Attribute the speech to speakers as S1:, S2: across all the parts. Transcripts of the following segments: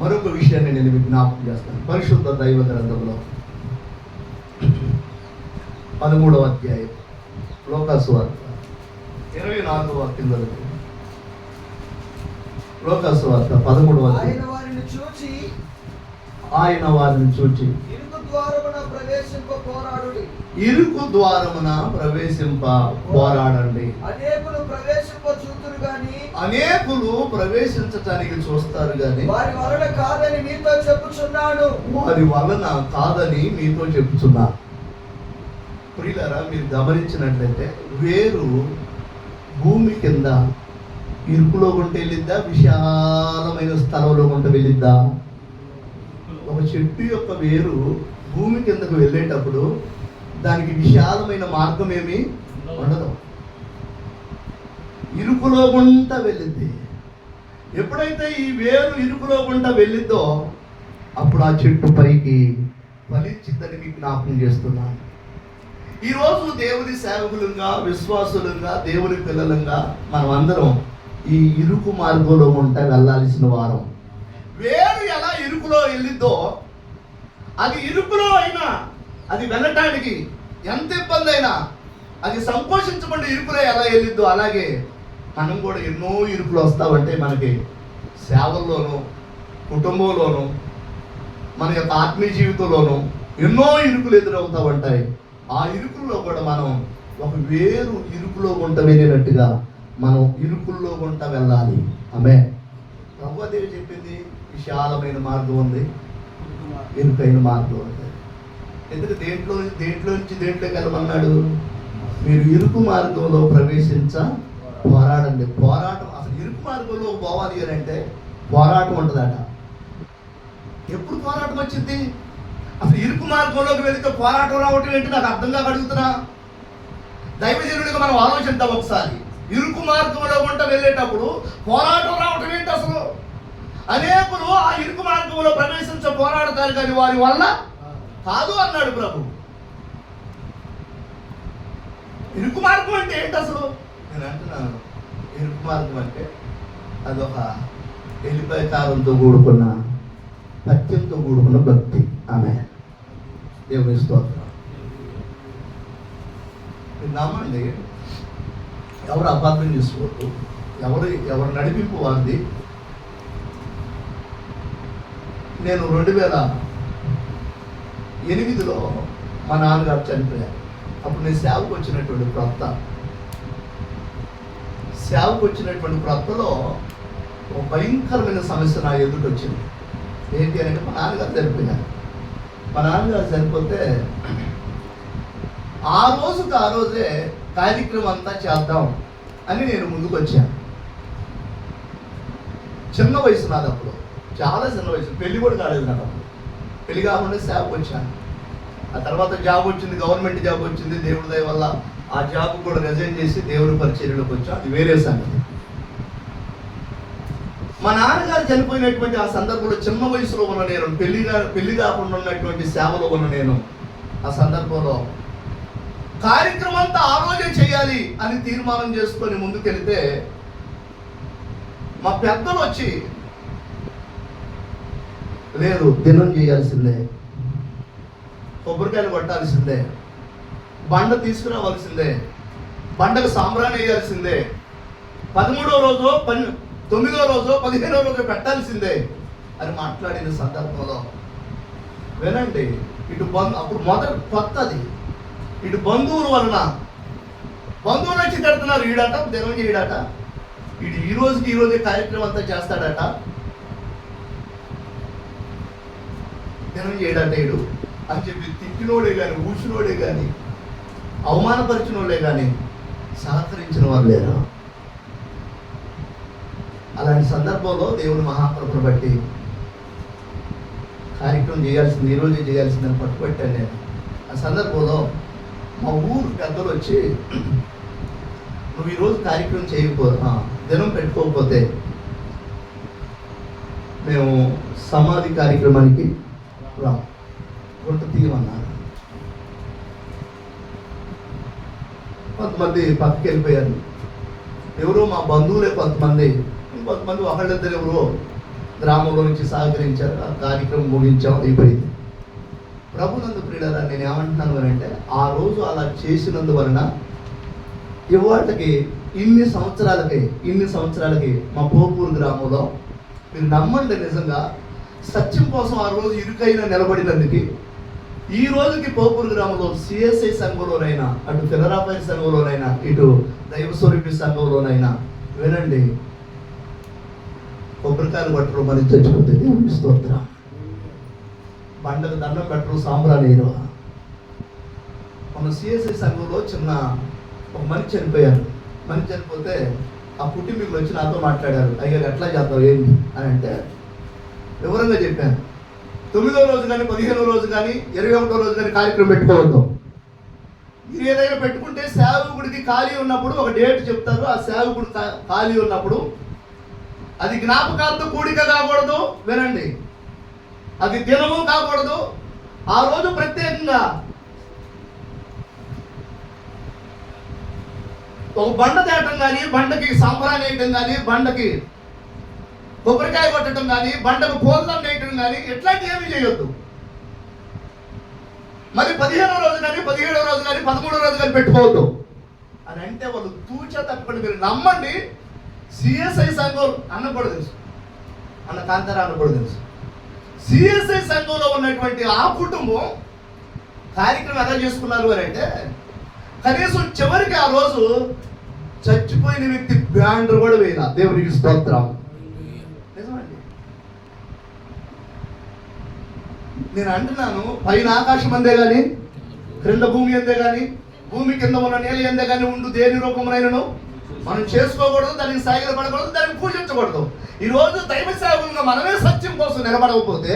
S1: మరొక విషయాన్ని నేను మీకు జ్ఞాపకం చేస్తాను. పరిశుద్ధ దైవ గ్రంథంలో పదమూడవ అధ్యాయం లోకాసు వార్త ఇరవై నాలుగవ వరకు లోకాసు వార్త పదమూడవ
S2: ఆయన
S1: అధ్యాయం
S2: వారిని చూచి
S1: ఆయన వారిని చూచి
S2: ఇరుకు ద్వారమున ప్రవేశింప పోరాడుడి.
S1: ఇరుకు ద్వారమున ప్రవేశింప పోరాడండి.
S2: అనేకులు గాని
S1: అనేకులు ప్రవేశించటానికి చూస్తారు కానీ
S2: వారి వలన కాదని మీతో చెప్పుచున్నాను.
S1: వారి వలన కాదని మీతో చెప్తున్నా ప్రియులరా మీరు గమనించినట్లయితే వేరు భూమి కింద ఇరుకులో కొంటే వెళ్ళిద్దా? విశాలమైన స్థలంలో కొంట వెళ్ళిద్దా? ఒక చెట్టు యొక్క వేరు భూమి కిందకు వెళ్ళేటప్పుడు దానికి విశాలమైన మార్గం ఏమి? ఉండదు. ఇరుకులో గుంట వెళ్ళింది. ఎప్పుడైతే ఈ వేరు ఇరుకులో గుంట వెళ్ళిందో అప్పుడు ఆ చెట్టు పైకి ఫలించిందని మీకు జ్ఞాపకం చేస్తున్నాను ఈరోజు దేవుని సేవకులంగా విశ్వాసులంగా దేవుని పిల్లలంగా మనం అందరం ఈ ఇరుకు మార్గంలో ఉంటే వెళ్ళాల్సిన వారం. వేరు ఎలా ఇరుకులో వెళ్ళిద్దో అది ఇరుకులో అయినా అది వెళ్ళటానికి ఎంత ఇబ్బంది అయినా అది సంకోచించబడి ఇరుకులో ఎలా వెళ్ళిద్దో అలాగే మనం కూడా ఎన్నో ఇరుకులు వస్తామంటే మనకి సేవల్లోనూ కుటుంబంలోనూ మన యొక్క ఆత్మీయ జీవితంలోనూ ఎన్నో ఇరుకులు ఎదురవుతా ఉంటాయి ఆ ఇరుకుల్లో కూడా మనం ఒక వేరు ఇరుకులో గుంట వెళ్ళినట్టుగా మనం ఇరుకుల్లో గుంట వెళ్ళాలి. ఆమె ప్రభుదేవి చెప్పింది. విశాలమైన మార్గం ఉంది. ఇరుకైన మార్గం ఉంది. ఎందుకు దేంట్లో దేంట్లో నుంచి దేంట్లోకి వెళ్ళమన్నాడు? మీరు ఇరుకు మార్గంలో ప్రవేశించ పోరాడండి. పోరాటం అసలు ఇరుకు మార్గంలో పోవాలి అని అంటే పోరాటం ఉంటుందట. ఎప్పుడు పోరాటం వచ్చింది? అసలు ఇరుకు మార్గంలోకి వెళితే పోరాటం రావటం ఏంటి? నాకు అర్థంగా అడుగుతున్నా. దైవజనుడిగా మనం ఆలోచిద్దాం ఒకసారి. ఇరుకు మార్గంలో గుంట వెళ్ళేటప్పుడు పోరాటం రావటం ఏంటి అసలు? అనేకులు ఆ ఇరుకు మార్గంలో ప్రవేశించ పోరాడతారు కానీ వారి వల్ల కాదు అన్నాడు ప్రభు. ఇరుకు మార్గం అంటే ఏంటి అసలు? నేను అంటున్నాను. ఇరుకు మార్గం అంటే అదొక ఎలిపై కారంతో కూడుకున్న పత్యంతో కూడుకున్న భక్తి. ఆమె. దేవుని స్తోత్రం. నమ్మండి. ఎవరు అపార్థం చేసుకోవద్దు. ఎవరు ఎవరు నడిపింపు వారిది. నేను రెండు వేల ఎనిమిదిలో మా నాన్నగారు చనిపోయారు. అప్పుడు నేను సేవకు వచ్చినటువంటి క్రొత్త సేవకు వచ్చినటువంటి క్రొత్తలో ఒక భయంకరమైన సమస్య నా ఎదుటి వచ్చింది. ఏంటి అంటే మా నాన్నగారు చనిపోయారు. మా నాన్నగారు చనిపోతే ఆ రోజుకి ఆ రోజే కార్యక్రమం అంతా చేద్దాం అని నేను ముందుకు వచ్చాను. చిన్న వయసు నాది అప్పుడు. చాలా చిన్న వయసు. పెళ్ళి కూడా కాలేదు నాకు అప్పుడు. పెళ్ళి కాకుండా సేవకు వచ్చాను. ఆ తర్వాత జాబ్ వచ్చింది గవర్నమెంట్ జాబ్ వచ్చింది దేవుడి దయ వల్ల ఆ జాబ్ కూడా రిజైన్ చేసి దేవుడి పరిచర్యలోకి వచ్చా? అది వేరే సంగతి. మా నాన్నగారు చనిపోయినటువంటి ఆ సందర్భంలో చిన్న వయసులో ఉన్న నేను పెళ్ళి పెళ్ళి కాకుండా ఉన్నటువంటి సేవలో ఉన్న నేను ఆ సందర్భంలో కార్యక్రమం అంతా ఆ రోజే చేయాలి అని తీర్మానం చేసుకొని ముందుకెళ్తే మా పెద్దలు వచ్చి లేదు దినం చేయాల్సిందే. కొబ్బరికాయలు కొట్టాల్సిందే. బండ తీసుకురావాల్సిందే. బండకు సాంబ్రాన్ని వేయాల్సిందే. పదమూడో రోజు పని తొమ్మిదో రోజు పదిహేనో రోజు పెట్టాల్సిందే. అని మాట్లాడిన సందర్భంలో వినండి ఇటు బంధు అప్పుడు మొదటి కొత్తది. ఇటు బంధువుల వలన బంధువులు వచ్చి తిడుతున్నారు ఈడట దినం చేయడట ఇటు ఈ రోజుకి ఈ రోజే కార్యక్రమం అంతా చేస్తాడట. దినం చేయడట ఇడు అని చెప్పి తిట్టినోడే కానీ ఊసినోడే కానీ అవమానపరిచిన వాళ్ళే కానీ సహకరించిన వాళ్ళు లేరు? అలాంటి సందర్భంలో దేవుని మహాప్రభుని బట్టి కార్యక్రమం చేయాల్సింది ఈ రోజే చేయాల్సిందని పట్టుబట్టాను నేను. ఆ సందర్భంలో మా ఊరు పెద్దలు వచ్చి నువ్వు ఈరోజు కార్యక్రమం చేయకపో దినం పెట్టుకోకపోతే మేము సమాధి కార్యక్రమానికి రాం గుంట తీయమన్నారు. కొంతమంది పక్కకి వెళ్ళిపోయారు ఎవరో మా బంధువులే కొంతమంది. ఇంకొంతమంది ఒకళ్ళిద్దరు ఎవరో గ్రామంలో నుంచి సహకరించారు. ఆ కార్యక్రమం ముగించాం అయిపోయింది. ప్రభునందు ప్రియులరా నేను ఏమంటున్నాను అని అంటే ఆ రోజు అలా చేసినందువలన ఇవాళకి ఇన్ని సంవత్సరాలకి ఇన్ని సంవత్సరాలకి మా పోపూరు గ్రామంలో మీరు నమ్మండి నిజంగా సత్యం కోసం ఆ రోజు ఇరుకైన నిలబడినందుకు ఈ రోజుకి పోపూరు గ్రామంలో సిఎస్ఐ సంఘంలోనైనా అటు ఫిలరాపై సంఘంలోనైనా ఇటు దైవ స్వరూపి సంఘంలోనైనా వినండి. కొబ్బరికాయలు పట్టరు మరి చచ్చిపోతే దేవుని స్తోత్రం. బండకు దండం పెట్టరు సాంబ్రాలు వేయరు మన సిఎస్ఐ సంఘంలో చిన్న ఒక మనిషి చనిపోయారు మనిషి చనిపోతే ఆ కుటుంబీకులు వచ్చి నాతో మాట్లాడారు. అయ్యారు ఎట్లా చేద్దాం ఏంటి? అని అంటే వివరంగా చెప్పాను. తొమ్మిదో రోజు కానీ పదిహేనో రోజు కానీ ఇరవై ఒకటో రోజు కానీ కార్యక్రమం పెట్టుకోవద్దు. మీరు ఏదైనా పెట్టుకుంటే సేవకుడికి ఖాళీ ఉన్నప్పుడు ఒక డేట్ చెప్తారు ఆ సేవకుడు ఖాళీ ఉన్నప్పుడు. అది జ్ఞాపకార్థ కూడిక కాకూడదు వినండి. అది దినము కాకూడదు. ఆ రోజు ప్రత్యేకంగా ఒక బండ తేటం కానీ బండకి సాంబ్రాన్ని వేయటం కానీ బండకి కొబ్బరికాయ కొట్టడం కానీ బండకు పోల్లం వేయటం కానీ ఎట్లాంటివి ఏమీ చేయొద్దు. మరి పదిహేనో రోజు కానీ పదిహేడో రోజు కానీ పదమూడో రోజు కానీ పెట్టుకోవద్దు. అని అంటే వాళ్ళు తూచ తప్పకుండా మీరు నమ్మండి. సిఎస్ఐ సంఘం అన్న కూడా తెలుసు. అన్న కాంతారా అన్న కూడా తెలుసు. సిఎస్ఐ సంఘంలో ఉన్నటువంటి ఆ కుటుంబం కార్యక్రమం ఎలా చేసుకున్నారు అని అంటే కనీసం చివరికి ఆ రోజు చచ్చిపోయిన వ్యక్తి బ్యాండ్ కూడా వేయాల. దేవునికి స్తోత్రం. నేను అంటున్నాను పైన ఆకాశం అందే కానీ క్రింద భూమి అందే కానీ భూమి కింద ఉన్న నేల ఎందే కానీ ఉండు దేని రూపమునైనను మనం చేసుకోకూడదు దానికి సాగిల పడకూడదు దానికి పూజించకూడదు. ఈ రోజు దైవ సేవకులుగా మనమే సత్యం కోసం నిలబడకపోతే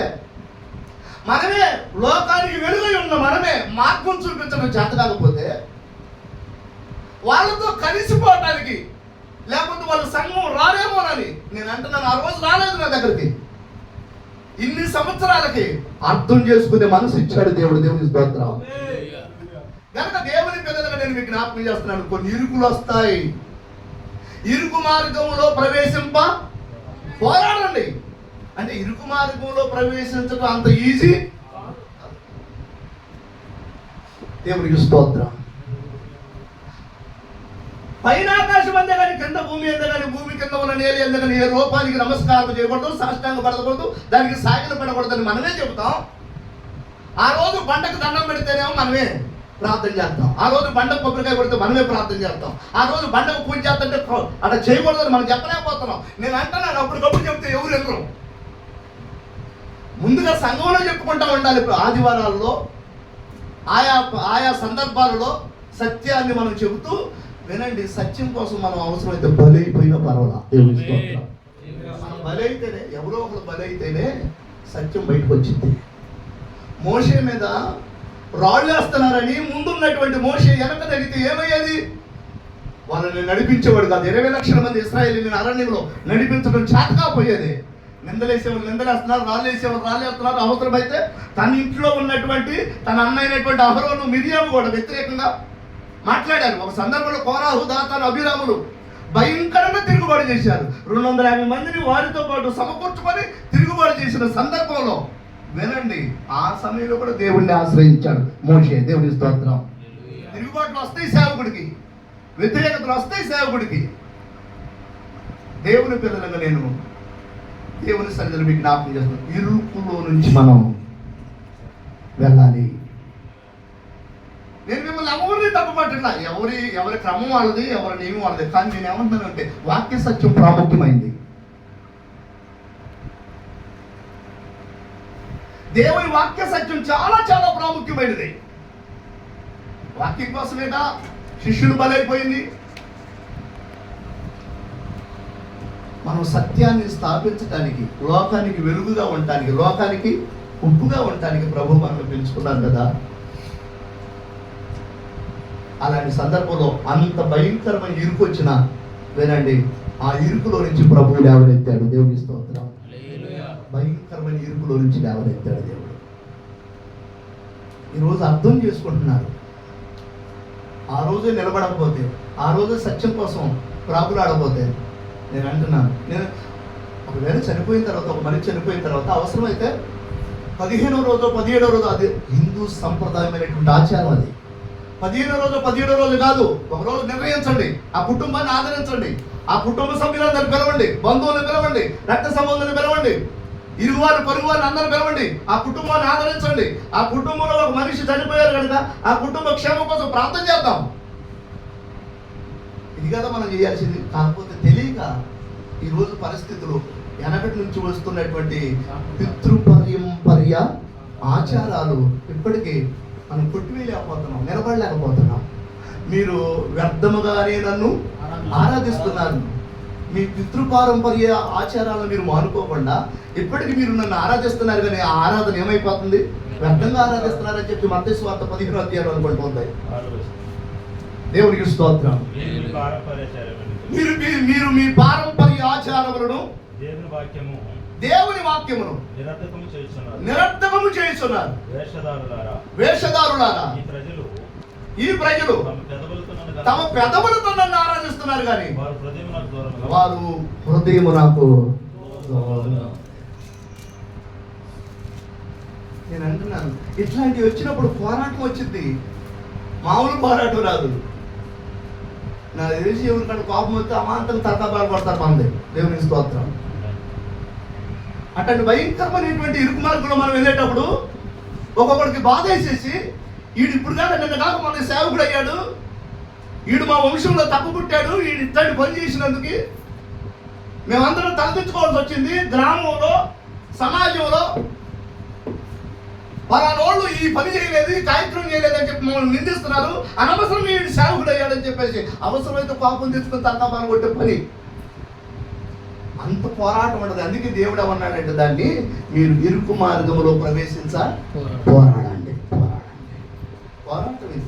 S1: మనమే లోకానికి వెలుగై ఉన్న మనమే మార్గం చూపించడం చేత కాకపోతే వాళ్ళతో కలిసిపోవటానికి లేకపోతే వాళ్ళ సంఘం రాలేమోనని నేను అంటున్నాను. ఆ రోజు రాలేదు నా దగ్గరికి. ఇన్ని సంవత్సరాలకి అర్థం చేసుకునే మనసు ఇచ్చాడు దేవుడు దేవుని స్తోత్రం. కనుక దేవుని పిల్లలుగా నేను మీకు జ్ఞాపకం చేస్తున్నాను కొన్ని ఇరుకులు వస్తాయి. ఇరుకు మార్గంలో ప్రవేశింప పోరాడండి. అంటే ఇరుకు మార్గంలో ప్రవేశించడం అంత ఈజీ దేవుడికి స్తోత్రం. పైన ఆకాశం అందే కానీ కింద భూమి ఎంత కానీ భూమి కింద ఉన్న నేల ఎంత కానీ ఏ రూపానికి నమస్కారం చేయకూడదు సాష్టాంగ పడకూడదు దానికి సాగిన పడకూడదని మనమే చెబుతాం. ఆ రోజు పంటకు దండం పెడితేనేమో మనమే ప్రార్థన చేస్తాం. ఆ రోజు బండకు కొబ్బరికాయ కొడితే మనమే ప్రార్థన చేస్తాం. ఆ రోజు బండకు పూజ చేస్తుంటే అట్లా అట్లా చేయకూడదని మనం చెప్పలేకపోతున్నాం. నేను అంటున్నాను అప్పటికప్పుడు చెప్తే ఎవరు ఎదురు ముందుగా సంఘంలో చెప్పుకుంటా ఉండాలి ఇప్పుడు ఆదివారాల్లో ఆయా ఆయా సందర్భాలలో సత్యాన్ని మనం చెబుతూ వినండి సత్యం కోసం మనం అవసరమైతే బలైపోయినా పర్వాలా. మనం బలైతేనే ఎవరో ఒకరు బలైతేనే సత్యం బయటకు వచ్చింది మోషే మీద రాళ్ళు వేస్తున్నారని ముందున్నటువంటి మోషే వెనక తగ్గితే ఏమయ్యేది? వాళ్ళని నడిపించేవాడు కాదు. ఇరవై లక్షల మంది ఇస్రాయేలీని అరణ్యంలో నడిపించడం చేతకాపోయేది నిందలేసేవాళ్ళు నిందలేస్తున్నారు రాళ్ళు వేసేవాళ్ళు రాళ్ళు వేస్తున్నారు అవసరమైతే తన ఇంట్లో ఉన్నటువంటి తన అన్నైనటువంటి అహరోను మిరియాము కూడా వ్యతిరేకంగా మాట్లాడారు. ఒక సందర్భంలో కోరాహు దాతాను అభిరాములు భయంకరంగా తిరుగుబాటు చేశారు. రెండు వందల యాభై మందిని వారితో పాటు సమకూర్చుకొని తిరుగుబాటు చేసిన సందర్భంలో వినండి ఆ సమయంలో కూడా దేవుణ్ణి ఆశ్రయించాడు మోషే. దేవుని స్తోత్రం. తిరుగుబాట్లు వస్తాయి సేవకుడికి. వ్యతిరేకతలు వస్తాయి సేవకుడికి. దేవుని పిల్లలుగా నేను దేవుని సన్నిధిలో మీకు జ్ఞాపకం చేస్తున్నాను. ఇరుకులో నుంచి మనం వెళ్ళాలి. నేను మిమ్మల్ని ఎవరిని తప్పపట్టినా ఎవరి ఎవరి క్రమం వాళ్ళది ఎవరి నియమం వాళ్ళది. కానీ నేను ఏమంటున్నానంటే వాక్య సత్యం ప్రాముఖ్యమైంది. దేవుని వాక్య సత్యం చాలా చాలా ప్రాముఖ్యమైనది. వాక్యం కోసమేగా శిష్యులు బలైపోయింది. మనం సత్యాన్ని స్థాపించడానికి లోకానికి వెలుగుగా ఉండటానికి లోకానికి ఉప్పుగా ఉండటానికి ప్రభు మనం పిలుచుకున్నాం కదా. అలాంటి సందర్భంలో అంత భయంకరమైన ఇరుకు వచ్చిన వినండి ఆ ఇరుకులో నుంచి ప్రభువు లేవనెత్తాడు. దేవుని స్తోత్రం. భయంకరమైన ఇరుకులో నుంచి లేవనెత్తాడు దేవుడు. ఈరోజు అర్థం చేసుకుంటున్నారు. ఆ రోజే నిలబడకపోతే ఆ రోజే సత్యం కోసం ప్రాకులాడకపోతే నేను అంటున్నాను నేను ఒకవేళ చనిపోయిన తర్వాత ఒక మనిషి చనిపోయిన తర్వాత అవసరమైతే పదిహేనో రోజు పదిహేడో రోజు అది హిందూ సంప్రదాయమైనటువంటి ఆచారం అది. పదిహేను రోజు పదిహేడు రోజు కాదు ఒక రోజు నిర్ణయించండి. ఆ కుటుంబాన్ని ఆదరించండి. ఆ కుటుంబ సభ్యులందరూ పిలవండి బంధువులను పిలవండి రక్త సంబంధులను పిలవండి ఇరువారు పొరుగువారిని అందరూ పిలవండి. ఆ కుటుంబాన్ని ఆదరించండి. ఆ కుటుంబంలో ఒక మనిషి చనిపోయారు కనుక ఆ కుటుంబ క్షేమం కోసం ప్రార్థన చేద్దాం. ఇది కదా మనం చేయాల్సింది. కాకపోతే తెలియక ఈరోజు పరిస్థితులు వెనకటి నుంచి వస్తున్నటువంటి పితృపర్యంపర్య ఆచారాలు ఇప్పటికీ మనం కొట్టివేయలేకపోతున్నాం నిలబడలేకపోతున్నాం. మీరు వ్యర్థముగానే నన్ను ఆరాధిస్తున్నారు. మీ పితృపారంపర్య ఆచారాలను మీరు మానుకోకుండా ఇప్పటికీ మీరు నన్ను ఆరాధిస్తున్నారు కానీ ఆ ఆరాధన ఏమైపోతుంది? వ్యర్థంగా ఆరాధిస్తున్నారని చెప్పి మధ్యస్వార్థ పదిహేను అధ్యాయులు అనుకుంటుంది దేవునికి స్తోత్రం. మీరు మీరు మీ పారంపర్య ఆచారములను
S3: దేవుని వాక్యము
S1: దేవుని వాక్యమును
S3: నిరర్ధకము చేస్తున్నారు
S1: నిరర్థకము చేస్తున్నారు
S3: వేషధారులారా.
S1: వేషధారులారా.
S3: ఈ ప్రజలు
S1: ఈ ప్రజలు
S3: తమ పెదవులతో నన్ను
S1: ఆరాధిస్తున్నారు కానీ
S3: వారు హృదయం నాకు
S1: నేను అంటున్నాను ఇట్లాంటివి వచ్చినప్పుడు పోరాటం వచ్చింది. మామూలు పోరాటం రాదు. నాకు తెలిసి ఎవరికంటే కోపం వస్తే అమాంతం తరతబాలు పడతారు మంది దేవుని స్తోత్రం. అటువంటి భయంకరమైనటువంటి ఇరుకు మార్గంలో మనం వెళ్ళేటప్పుడు ఒక్కొక్కడికి బాధ వేసేసి వీడు ఇప్పుడు కాదు నిన్న కాక మన సేవకుడు అయ్యాడు. వీడు మా వంశంలో తప్పు పుట్టాడు. వీడు ఇట్లాంటి పని చేసినందుకు మేమందరం తలదించుకోవాల్సి వచ్చింది. గ్రామంలో సమాజంలో పలానోళ్ళు ఈ పని చేయలేదు ఈ కార్యక్రమం చేయలేదని చెప్పి మమ్మల్ని నిందిస్తున్నారు. అనవసరం వీడు సేవకుడు అయ్యాడని చెప్పేసి అవసరమైతే పాపం తెచ్చుకుని తలకాపాలు కొట్టే పని. అంత పోరాటం ఉండదు. అందుకే దేవుడు ఏమన్నాడంటే దాన్ని మీరు ఇరుకు మార్గంలో ప్రవేశించ పోరాడండి. పోరాడండి పోరాటం ఇది.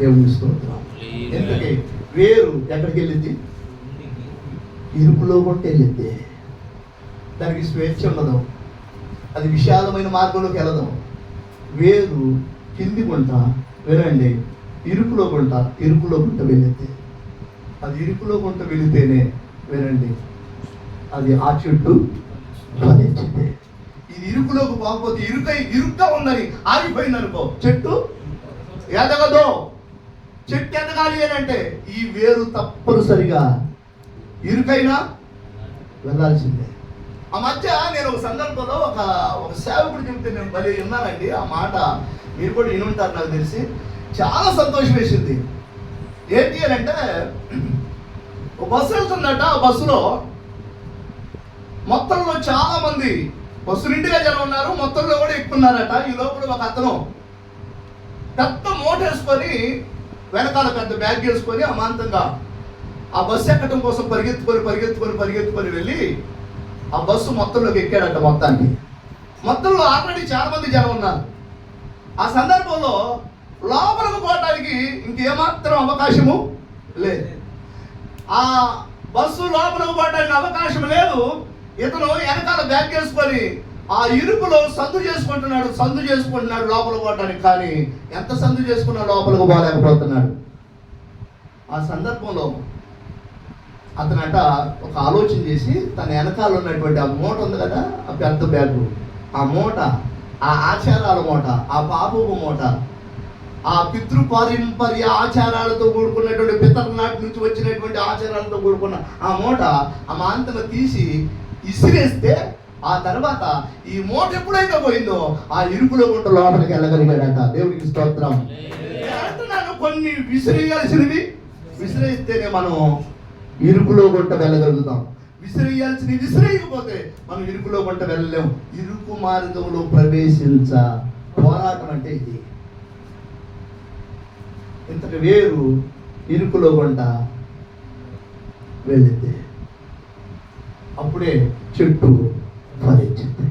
S1: దేవుని స్తోత్రం. ఎందుకే? వేరు ఎక్కడికి వెళ్ళింది? ఇరుకులో కొట్టి వెళ్ళింది. దానికి స్వేచ్ఛ ఉండదు అది విశాలమైన మార్గంలోకి వెళ్ళదు వేరు కింది గుంట వినండి ఇరుకులో గుంట ఇరుకులో గుంట వెళ్ళింది. అది ఇరుకులో కొంత వెళితేనే వినండి. అది ఆ చెట్టు ఫలించింది ఇది ఇరుకులోకి పోకపోతే ఇరుకై ఇరుగ్గా ఉందని ఆగిపోయింది అనుకో చెట్టు ఎదగదు. చెట్టు ఎదగాలి అని అంటే ఈ వేరు తప్పనిసరిగా ఇరుకైనా వెళ్ళాల్సిందే. ఆ మధ్య నేను ఒక సందర్భంలో ఒక ఒక సేవకుడు చెబితే నేను మళ్ళీ విన్నానండి. ఆ మాట మీరు కూడా వినుంటారు నాకు తెలిసి. చాలా సంతోషం వేసింది. ఏంటి అని అంటే ఒక బస్సు వెళ్తుందట. ఆ బస్సులో మొత్తంలో చాలా మంది బస్సు నిండుగా జనం ఉన్నారు. మొత్తంలో కూడా ఎక్కున్నారట. ఈ లోపల ఒక అతను పెద్ద మూట వేసుకొని వెనకాల పెద్ద బ్యాగ్ వేసుకొని అమాంతంగా ఆ బస్సు ఎక్కడం కోసం పరిగెత్తుకొని పరిగెత్తుకొని పరిగెత్తుకొని వెళ్ళి ఆ బస్సు మొత్తంలోకి ఎక్కాడట మొత్తానికి. మొత్తంలో ఆల్రెడీ చాలా మంది జనం ఉన్నారు. ఆ సందర్భంలో లోపలికి పోవడానికి ఇంకేమాత్రం అవకాశము లేదు. ఆ బస్సు లోపల పడడానికి అవకాశం లేదు. ఇతను వెనకాల బ్యాగ్ వేసుకొని ఆ ఇరుపులో సందు చేసుకుంటున్నాడు సందు చేసుకుంటున్నాడు లోపల పోవడానికి. కానీ ఎంత సందు చేసుకున్నా లోపలికి పోలేకపోతున్నాడు. ఆ సందర్భంలో అతనట ఒక ఆలోచన చేసి తన వెనకాల ఉన్నటువంటి ఆ మూట ఉంది కదా ఆ పెద్ద బ్యాగు. ఆ మూట ఆ ఆచారాల మూట ఆ పాపపు మూట ఆ పితృపారంపర్య ఆచారాలతో కూడుకున్నటువంటి పితరుల నాటి నుంచి వచ్చినటువంటి ఆచారాలతో కూడుకున్న ఆ మూట ఆ మాంతను తీసి ఇసిరేస్తే ఆ తర్వాత ఈ మూట ఎప్పుడైతే పోయిందో ఆ ఇరుకులో గుంట లోపలికి వెళ్ళగలిగాడంట. దేవుడికి స్తోత్రం. అంటున్నాను కొన్ని విసిరేయాల్సినవి విసిరేస్తేనే మనం ఇరుకులో గుంట వెళ్ళగలుగుతాం. విసిరేయాల్సినవి విసిరేయకపోతే మనం ఇరుకులో గుంట వెళ్ళలేం. ఇరుకు మార్గంలో ప్రవేశించ పోరాటం అంటే ఇది. ఇంతకు వేరు ఇరుకులో గుంట వెళ్ళింది. అప్పుడే చెట్టు ఫలించింది